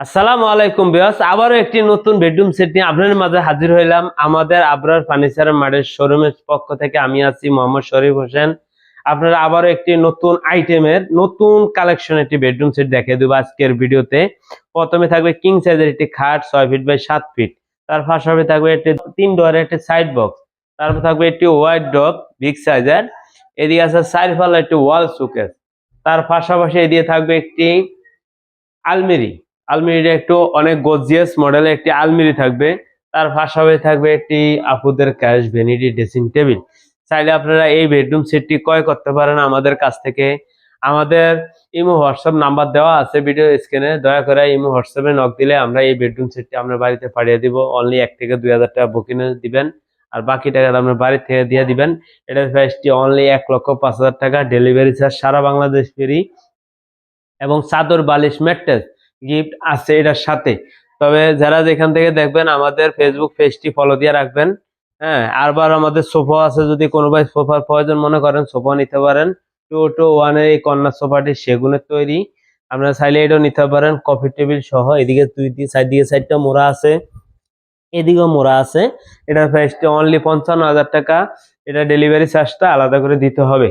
আসসালামু আলাইকুম বিয়াস আবারও একটি নতুন বেডরুম সেট নিয়ে আপনাদের মাঝে হাজির হইলাম আমাদের আবরার ফার্নিচার মার্টের শোরুমের পক্ষ থেকে। আমি আছি মোহাম্মদ শরীফ হোসেন। আপনারা আবারও একটি নতুন আইটেমের নতুন কালেকশন একটি বেডরুম সেট দেখিয়ে দেবো আজকের ভিডিওতে। প্রথমে থাকবে কিং সাইজের একটি খাট, ছয় ফিট বাই সাত ফিট তার পাশাপাশি থাকবে একটি তিন ডোয়ারের একটি সাইড বক্স তারপর থাকবে একটি ওয়াইড ডগ বিগ সাইজের এদিকে আছে সাইড ফালা একটি ওয়াল সুকেস তার পাশাপাশি এদিকে থাকবে একটি আলমিরি। আলমিরিটা একটু অনেক গজিয়াস মডেলের একটি আলমিরি থাকবে। তার পাশাপাশি থাকবে একটি আপুদের ক্যাশ ভ্যানিটি ড্রেসিং টেবিল চাইলে আপনারা এই বেডরুম সেটটি ক্রয় করতে পারেন আমাদের কাছ থেকে। আমাদের ইমো হোয়াটসঅ্যাপ নাম্বার দেওয়া আছে ভিডিও স্ক্রিনে। দয়া করে ইমো হোয়াটসঅ্যাপে নক দিলে আমরা এই বেডরুম সেটটি আপনার বাড়িতে পাঠিয়ে দিব। অনলি এক থেকে দুই হাজার টাকা বুকিং দিবেন। আর বাকি টাকাটা আপনার বাড়ি থেকে দিয়ে দিবেন। এটার প্রাইসটি অনলি এক লক্ষ পাঁচ হাজার টাকা। ডেলিভারি চার্জ সারা বাংলাদেশ ফ্রি এবং চাদর বালিশ ম্যাট্রেস গিফট আছে এটার সাথে। তবে যারা যেখান থেকে দেখবেন, আমাদের ফেসবুক পেজটি ফলো দিয়ে রাখবেন। হ্যাঁ আরবার আমাদের সোফা আছে, যদি কোনো ভাই সোফার প্রয়োজন মনে করেন, সোফা নিতে পারেন। টু টু ওয়ান এই কর্নার সোফাটি সেগুনের তৈরি। আপনারা চাইলে এটাও নিতে পারেন। কফি টেবিল সহ, এদিকে দুই দিকে সাইড দিকে সাইডটা মোড়া আছে। এদিকেও মোড়া আছে। এটার প্রাইসটা অনলি পঞ্চান্ন হাজার টাকা। এটা ডেলিভারি চার্জটা আলাদা করে দিতে হবে।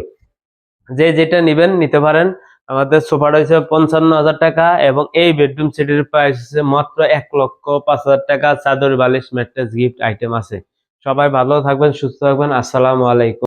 যে যেটা নেবেন, নিতে পারেন। আমাদের সোফাটা হচ্ছে পঞ্চান্ন হাজার টাকা এবং এই বেডরুম সেটের প্রাইস হচ্ছে মাত্র এক লক্ষ পাঁচ হাজার টাকা। চাদর, বালিশ, ম্যাট্রেস গিফট আইটেম আছে। সবাই ভালো থাকবেন, সুস্থ থাকবেন। আসসালামু আলাইকুম।